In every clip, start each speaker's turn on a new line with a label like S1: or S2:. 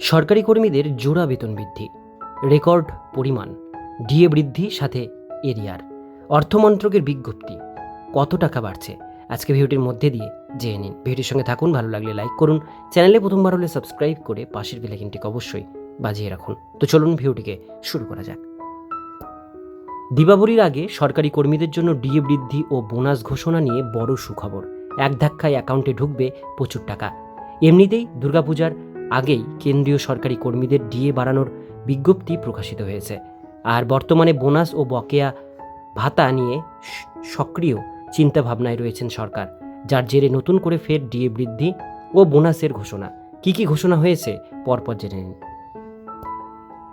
S1: সরকারি কর্মীদের জোড়া বেতন বৃদ্ধি। রেকর্ড পরিমাণ, ডিএ বৃদ্ধি, সাথে এরিয়ার। অর্থমন্ত্রকের বিজ্ঞপ্তি। কত টাকা বাড়ছে? আজকে ভিডিওটির মধ্যে দিয়ে জেনে নিন। ভিডিওর সঙ্গে থাকুন, ভালো লাগলে লাইক করুন। চ্যানেলে প্রথমবার হলে সাবস্ক্রাইব করে পাশের বেলাইকিনটিকে অবশ্যই বাজিয়ে রাখুন। তো চলুন ভিডিওটিকে শুরু করা যাক। দীপাবলির আগে সরকারি কর্মীদের জন্য ডিএ বৃদ্ধি ও বোনাস ঘোষণা নিয়ে বড় সুখবর। এক ধাক্কায় অ্যাকাউন্টে ঢুকবে প্রচুর টাকা। এমনিতেই দুর্গাপূজার আগেই কেন্দ্রীয় সরকারি কর্মীদের ডিএ বাড়ানোর বিজ্ঞপ্তি প্রকাশিত হয়েছে। আর বর্তমানে বোনাস ও বকেয়া ভাতা নিয়ে সক্রিয় চিন্তাভাবনায় রয়েছেন সরকার, যার জেরে নতুন করে ফের ডিএ বৃদ্ধি ও বোনাসের ঘোষণা। কি কি ঘোষণা হয়েছে, পরপর জেনে নিন।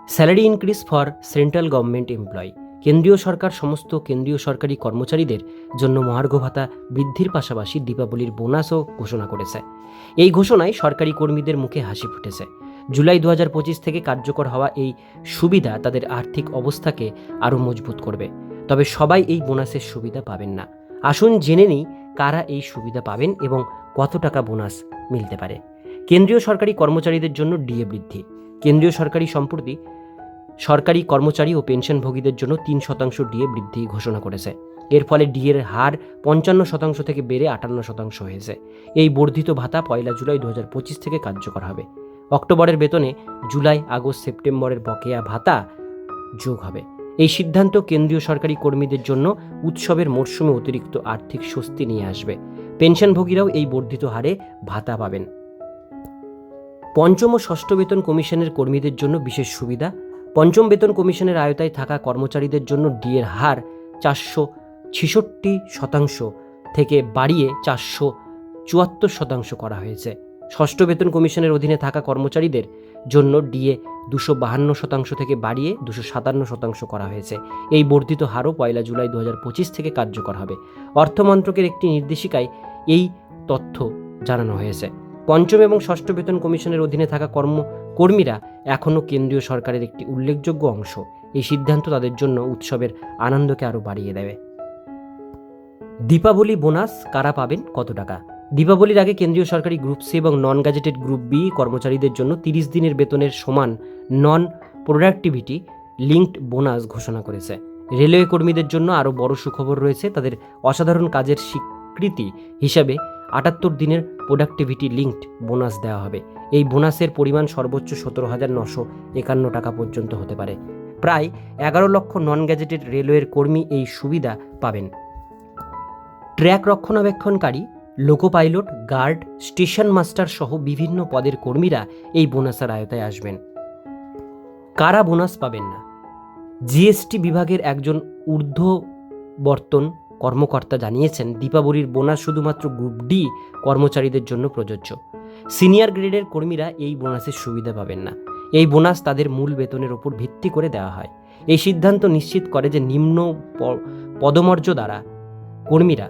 S1: Salary increase for central government employee. কেন্দ্রীয় সরকার সমস্ত কেন্দ্রীয় সরকারি কর্মচারীদের জন্য মহার্ঘ ভাতা বৃদ্ধির পাশাপাশি দীপাবলির বোনাসও ঘোষণা করেছে। এই ঘোষণায় সরকারি কর্মীদের মুখে হাসি ফুটেছে। জুলাই দু থেকে কার্যকর হওয়া এই সুবিধা তাদের আর্থিক অবস্থাকে আরও মজবুত করবে। তবে সবাই এই বোনাসের সুবিধা পাবেন না। আসুন জেনে নিই কারা এই সুবিধা পাবেন এবং কত টাকা বোনাস মিলতে পারে। কেন্দ্রীয় সরকারি কর্মচারীদের জন্য ডিএ বৃদ্ধি। কেন্দ্রীয় সরকারি সম্প্রতি সরকারি কর্মচারী ও পেনশনভোগীদের জন্য তিন শতাংশ ডিএ বৃদ্ধি ঘোষণা করেছে। এর ফলে ডিএর হার পঞ্চান্ন শতাংশ থেকে বেড়ে আটান্ন শতাংশ হয়েছে। এই বর্ধিত ভাতা পয়লা জুলাই দু হাজার পঁচিশ থেকে কার্যকর হবে। অক্টোবরের বেতনে জুলাই, আগস্ট, সেপ্টেম্বরের বকেয়া ভাতা যোগ হবে। এই সিদ্ধান্ত কেন্দ্রীয় সরকারি কর্মীদের জন্য উৎসবের মরশুমে অতিরিক্ত আর্থিক স্বস্তি নিয়ে আসবে। পেনশনভোগীরাও এই বর্ধিত হারে ভাতা পাবেন। পঞ্চম ও ষষ্ঠ বেতন কমিশনের কর্মীদের জন্য বিশেষ সুবিধা পঞ্চম বেতন কমিশনের আয়তায় থাকা কর্মচারীদের জন্য ডিএর হার চারশো ছেষট্টি শতাংশ থেকে বাড়িয়ে চারশো চুয়াত্তর শতাংশ করা হয়েছে। ষষ্ঠ বেতন কমিশনের অধীনে থাকা কর্মচারীদের জন্য ডিএ দুশো বাহান্ন শতাংশ থেকে বাড়িয়ে দুশো সাতান্ন শতাংশ করা হয়েছে। এই বর্ধিত হারও পয়লা জুলাই দু হাজার পঁচিশ থেকে কার্যকর হবে। অর্থমন্ত্রকের একটি নির্দেশিকায় এই তথ্য জানানো হয়েছে। পঞ্চম এবং ষষ্ঠ বেতন কমিশনের অধীনে থাকা কর্ম কর্মীরা এখনও কেন্দ্রীয় সরকারের একটি উল্লেখযোগ্য অংশ। এই সিদ্ধান্ত তাদের জন্য উৎসবের আনন্দকে আরও বাড়িয়ে দেবে। দীপাবলি বোনাস কারা পাবেন? কত টাকা? দীপাবলির আগে কেন্দ্রীয় সরকারি গ্রুপ সি এবং নন গ্যাজেটেড গ্রুপ বি কর্মচারীদের জন্য তিরিশ দিনের বেতনের সমান নন প্রোডাক্টিভিটি লিঙ্কড বোনাস ঘোষণা করেছে। রেলওয়ে কর্মীদের জন্য আরও বড় সুখবর রয়েছে তাদের অসাধারণ কাজের স্বীকৃতি হিসাবে আটাত্তর দিনের প্রোডাক্টিভিটি লিঙ্কড বোনাস দেওয়া হবে। এই বোনাসের পরিমাণ সর্বোচ্চ সতেরো হাজার নশো একান্ন টাকা পর্যন্ত হতে পারে। প্রায় এগারো লক্ষ নন গ্যাজেটেড রেলওয়ের কর্মী এই সুবিধা পাবেন। Track রক্ষণাবেক্ষণকারী loco pilot guard station master সহ বিভিন্ন পদের কর্মীরা এই বোনাসের আয়তায় আসবেন। কারা বোনাস পাবেন না? জিএসটি বিভাগের একজন ঊর্ধ্ববর্তন কর্মকর্তা জানিয়েছেন, দীপাবলির বোনাস শুধুমাত্র গ্রুপ ডি কর্মচারীদের জন্য প্রযোজ্য। সিনিয়র গ্রেডের কর্মীরা এই বোনাসের সুবিধা পাবেন না। এই বোনাস তাদের মূল বেতনের ওপর ভিত্তি করে দেওয়া হয়। এই সিদ্ধান্ত নিশ্চিত করে যে নিম্ন প- পদমর্যাদারা কর্মীরা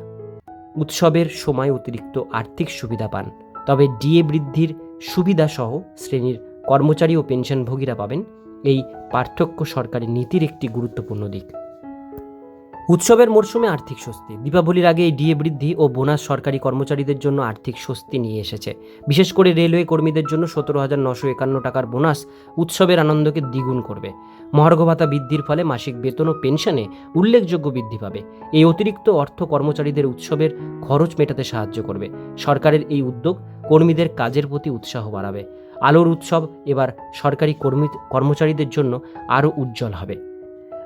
S1: উৎসবের সময় অতিরিক্ত আর্থিক সুবিধা পান। তবে ডিএ বৃদ্ধির সুবিধা সহ শ্রেণির কর্মচারী ও পেনশনভোগীরা পাবেন। এই পার্থক্য সরকারি নীতির একটি গুরুত্বপূর্ণ দিক। উৎসবের মরশুমে আর্থিক স্বস্তি। দীপাবলির আগে এই ডিএ বৃদ্ধি ও বোনাস সরকারি কর্মচারীদের জন্য আর্থিক স্বস্তি নিয়ে এসেছে। বিশেষ করে রেলওয়ে কর্মীদের জন্য সতেরো হাজার নশো একান্ন টাকার বোনাস উৎসবের আনন্দকে দ্বিগুণ করবে। মহার্ঘ ভাতা বৃদ্ধির ফলে মাসিক বেতন ও পেনশনে উল্লেখযোগ্য বৃদ্ধি পাবে। এই অতিরিক্ত অর্থ কর্মচারীদের উৎসবের খরচ মেটাতে সাহায্য করবে। সরকারের এই উদ্যোগ কর্মীদের কাজের প্রতি উৎসাহ বাড়াবে। আলোর উৎসব এবার সরকারি কর্মী, কর্মচারীদের জন্য আরও উজ্জ্বল হবে।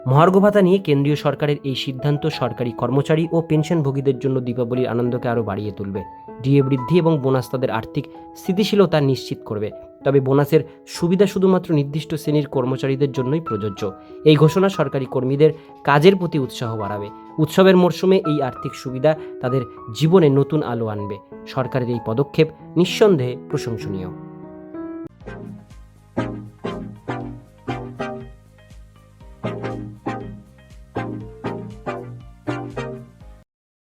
S1: মহার্ঘ ভাতা নিয়ে কেন্দ্রীয় সরকারের এই সিদ্ধান্ত সরকারি কর্মচারী ও পেনশনভোগীদের জন্য দীপাবলির আনন্দকে আরও বাড়িয়ে তুলবে। ডিএ বৃদ্ধি এবং বোনাস তাদের আর্থিক স্থিতিশীলতা নিশ্চিত করবে। তবে বোনাসের সুবিধা শুধুমাত্র নির্দিষ্ট শ্রেণির কর্মচারীদের জন্যই প্রযোজ্য। এই ঘোষণা সরকারি কর্মীদের কাজের প্রতি উৎসাহ বাড়াবে। উৎসবের মরশুমে এই আর্থিক সুবিধা তাদের জীবনে নতুন আলো আনবে। সরকারের এই পদক্ষেপ নিঃসন্দেহে প্রশংসনীয়।